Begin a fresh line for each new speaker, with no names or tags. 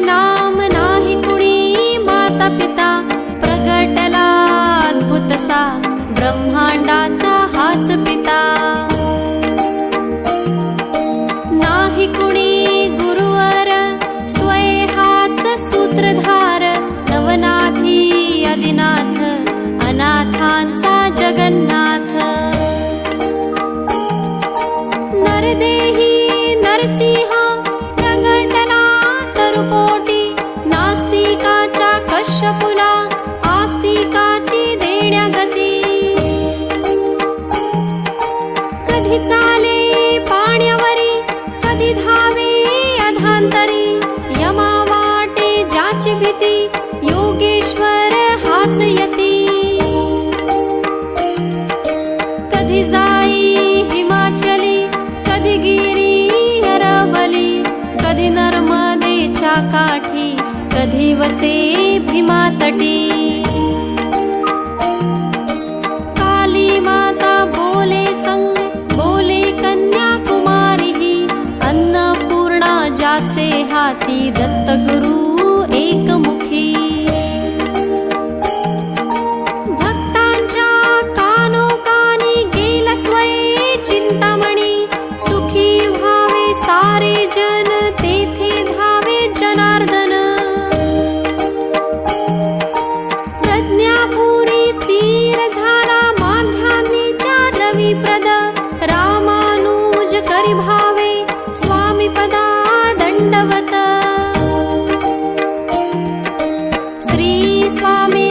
नाम नाही कुणी माता पिता प्रगटला अद्भुतसा ब्रह्मांडाचा हाच पिता. नास्तिकाच्या कश्यपुला आस्तिकाची देण्या गती कधी चाले पाण्यावरी कधी धावे अधांतरी यमा वाटे ज्याची भीती योगेश्वर हाच यती. कधी जाई हिमाचली कधी गिरी अरवली कधी नर्मदेच्या काठी दिवसे भीमातटी। काली माता बोले संग बोले कन्याकुमारी अन्नपूर्णा जाचे हाती दत्तगुरु एकमुखी। भक्तांच्या कानोकानी गेला स्वये चिंतामणी सुखी व्हावे सारे जन परिभावे स्वामिपदा दण्डवत श्रीस्वामी